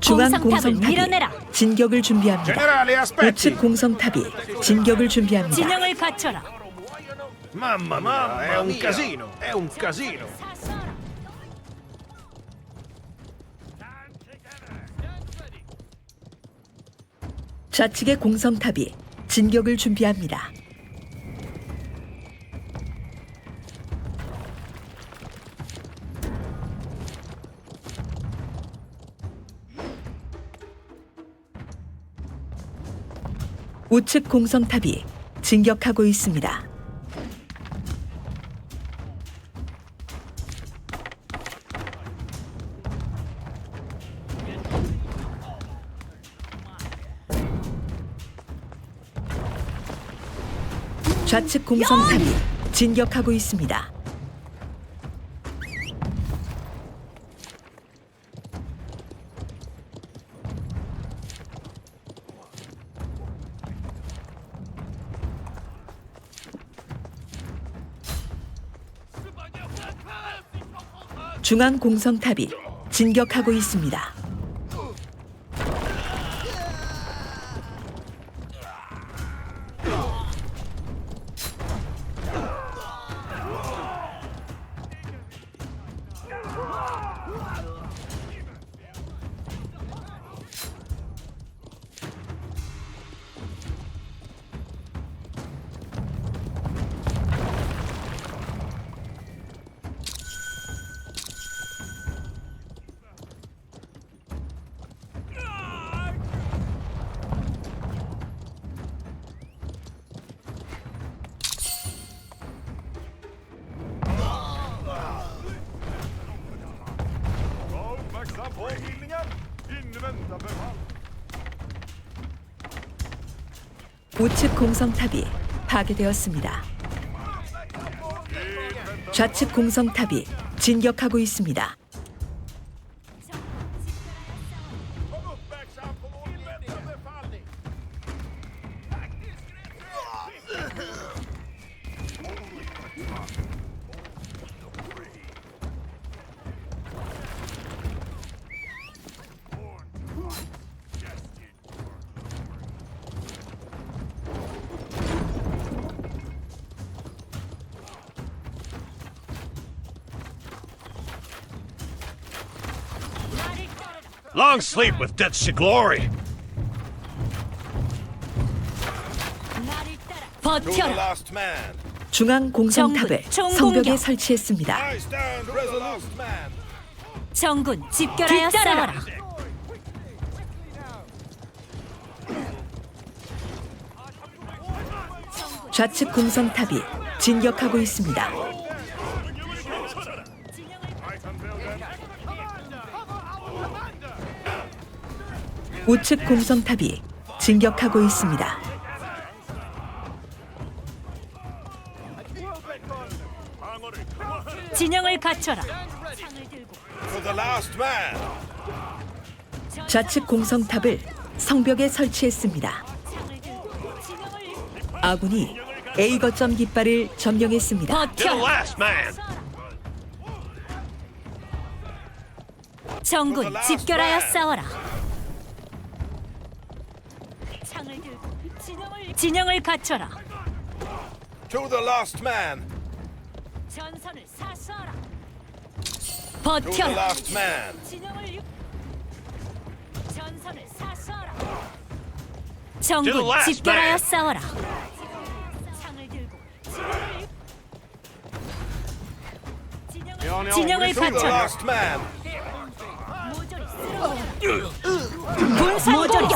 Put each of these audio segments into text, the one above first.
중앙 공성탑을 공성탑이 밀어내라. 진격을 준비합니다. 우측 공성탑이 진격을 준비합니다. 진영을 갖춰라. Mamma mia, è un casino, è un casino. 좌측의 공성탑이 진격을 준비합니다. 우측 공성탑이 진격하고 있습니다. 좌측 공성탑이 진격하고 있습니다. 중앙 공성탑이 진격하고 있습니다. 우측 공성탑이 파괴되었습니다. 좌측 공성탑이 진격하고 있습니다. Long sleep with death's glory. 버텨라. last man! 중앙 공성탑을 총공격. 성벽에 설치했습니다. I stand resolute! man! 정군 집결하여 싸워라. 좌측 공성탑이 진격하고 있습니다. 우측 공성탑이 진격하고 있습니다. 진영을 갖춰라. 좌측 공성탑을 성벽에 설치했습니다. 아군이 A 거점 깃발을 점령했습니다. 정군 집결하여 싸워라. 진영을 갖춰라. To the last man! 전선을 사수하라. To the 버텨라. last man! 진영을 유... 전선을 사수하라. To the 정군 last 집결하여 man. 싸워라. 창을 들고 진영을 진영을 To the 갖춰라. last man! 모조리 쓸어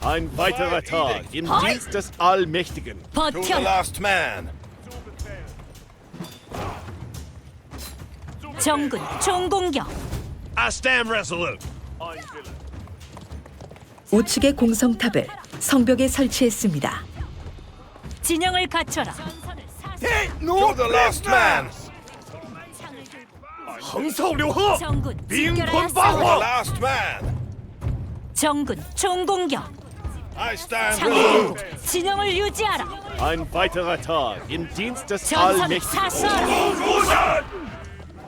Ein weiterer Tag im Dienst des Allmächtigen. To the 버텨! last man. 정군 총공격! I stand resolute. 우측의 공성탑을 성벽에 설치했습니다. 진영을 갖춰라! To the last man. 정군 빙 To the 빙본바호! last man. 정군 총공격! I stand 창을 ready. 들고 진영을 유지하라. Ein weiterer Tag im Dienst des 전선을 Allmächtigen. 사수하라.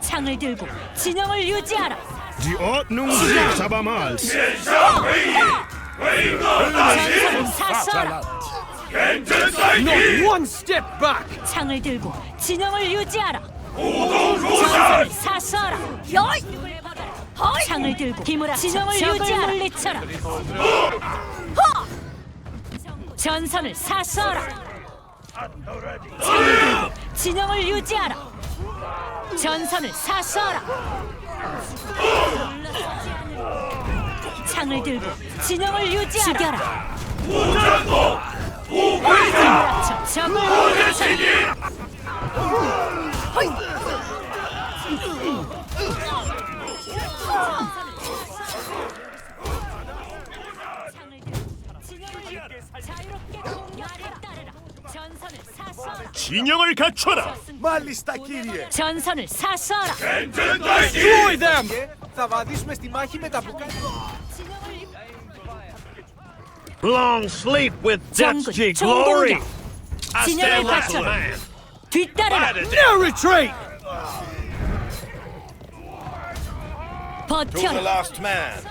창을 들고 진영을 유지하라. Die Ordnung siegt abermals. 전선을 사수하라. Not one step back. 창을 들고 진영을 유지하라. 전선을 사수하라. 창을 들고 힘을 합쳐 진영을 유지하라. 물리쳐라. 전선을 사수하라. 창을 들고 진영을 유지하라. 전선을 사수하라. 창을 들고 진영을 유지하라. 합쳐 적을 물 진영을 갖춰라. 전선을 사수하라. Destroy them. Θα βαδίσουμε στη μάχη με τα μπουκάλια. Long sleep with 정군 death's glory. 총공격. 진영을 갖춰라. 뒤따르라. No retreat. To the 버텨라. last man.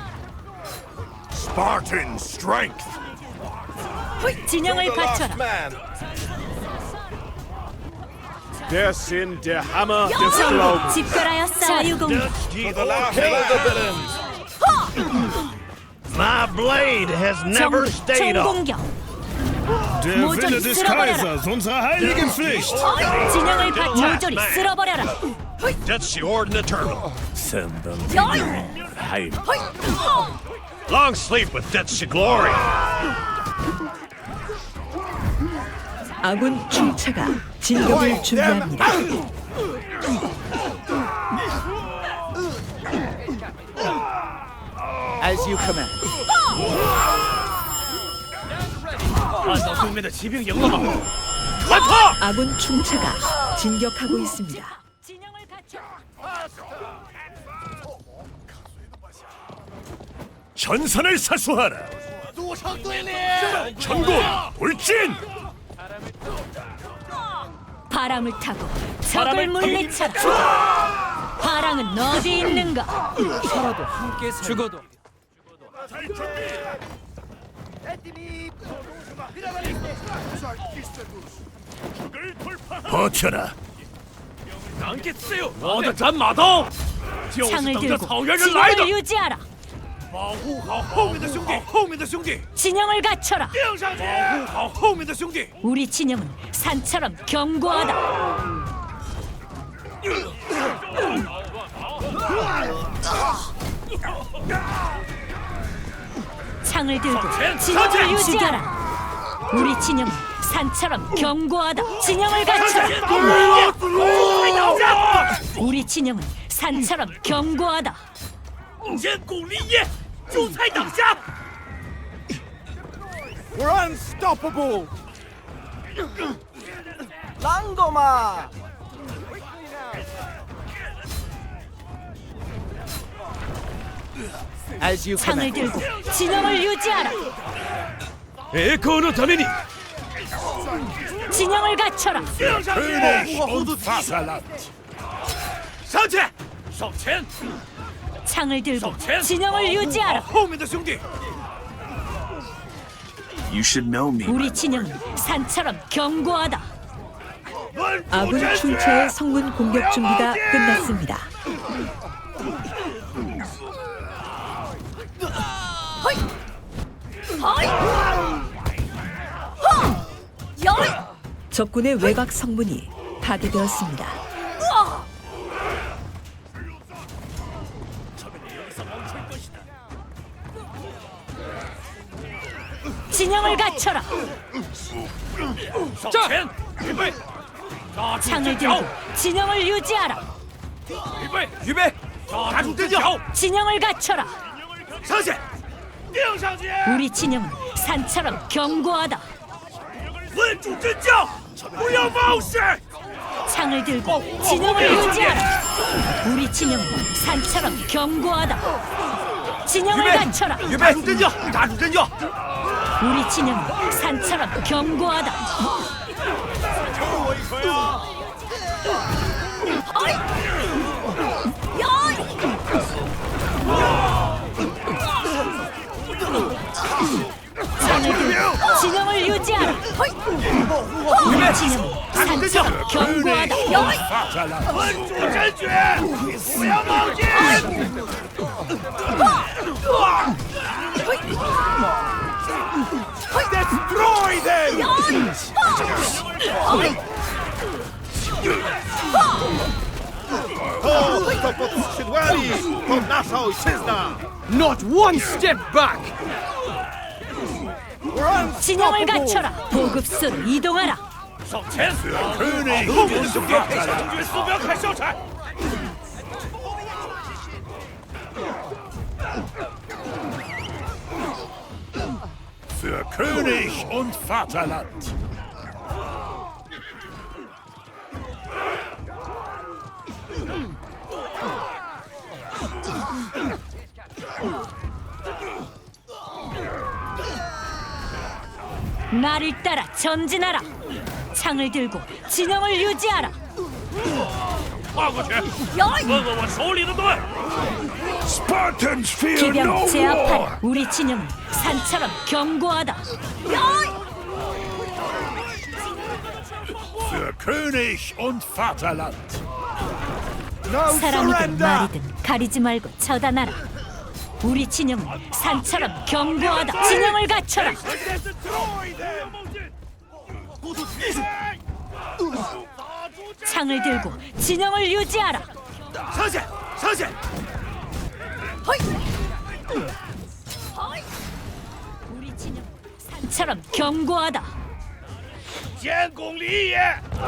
Spartan strength. To 진영을 the last 갖춰라. man. Der Sinn, der Hammer des 정군 Glaubens. 집결하여 자유공격. To the last man. My blade has never 정군 stayed off. 총공격. Der 모조리 Wille des 쓸어버려라. Kaisers, unsere heilige Pflicht. 진영을 갖춰 모조리 쓸어버려라. That's the Orden Eternal. Send them to heim. Long sleep with death's glory. 아군 충차가 진격을 준비합니다. As you command. 아군 충차가 진격하고 있습니다. 진영을 갖춰. 전선을 사수하라. 전군 돌진. 바람을 타고 적을 물리쳐라. 바람은 어디 있는가? 살아도 함께 죽어도. 버텨라. 창을 들고 진영을 유지하라. 진영을 갖춰라. 우리 진영은 산처럼 견고하다. 창을 들고 진영을 유지하라. 우리 진영은 산처럼 견고하다. 진영을 갖춰라. 우리 진영은 산처럼 견고하다. We're unstoppable. 랑거마. As you 창을 command. 들고 진영을 유지하라. 栄光のために 진영을 갖춰라. 창을 들고 진영을 유지하라. You should know me. 우리 진영은 산처럼 견고하다. 아군 충차의 성문 공격 준비가 끝났습니다. 적군의 외곽 성문이 파괴되었습니다. 진영을 갖춰라. 창을 들고 진영을 유지하라. 진영을 갖춰라. 顶上去！ 우리 진영은 산처럼 견고하다. 稳住阵脚，不要冒失！ 창을 들고 진영을 유지하라. 우리 진영은 산처럼 견고하다. 진영을 갖춰라. 预备，住阵脚，打住阵脚！ 우리 진영은 산처럼 견고하다. 진영을 유지하라. 우리 진영 산처럼 견고하다. 어이! 허이! Destroy them! To, to pod skrzydłami! To nasza ojczyzna! Not one step back. We're 진영을 unstoppable. 갖춰라. 보급소로 이동하라. 向前！后面的兄弟，将军四不要开小差！ König und Vaterland. 나를 따라 전진하라. 창을 들고 진영을 유지하라. 아버지, 뭐, 뭐, 뭐, 소리는 뭐? 기병 제압하라. 우리 진영은 산처럼 견고하다. Für König und Vaterland. No 사람이든 surrender. 말이든 가리지 말고 처단하라. 우리 진영은 산처럼 견고하다. 진영을 갖춰라. 창을 들고 진영을 유지하라. 上去， 上去！ 우리 진영 산처럼 견고하다. 建功立业，都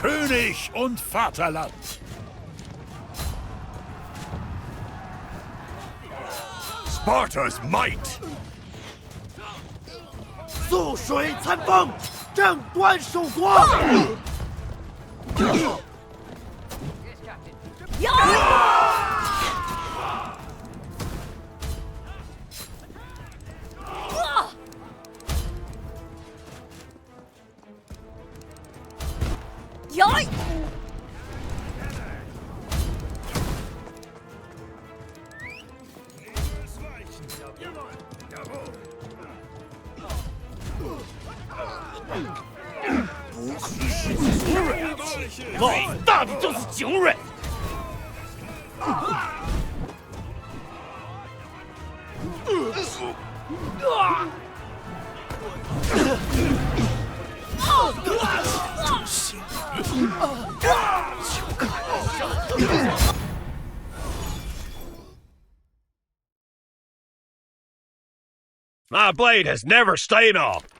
König und Vaterland. Sparta's might. 素水参风，正端守国。 My blade has never stayed off.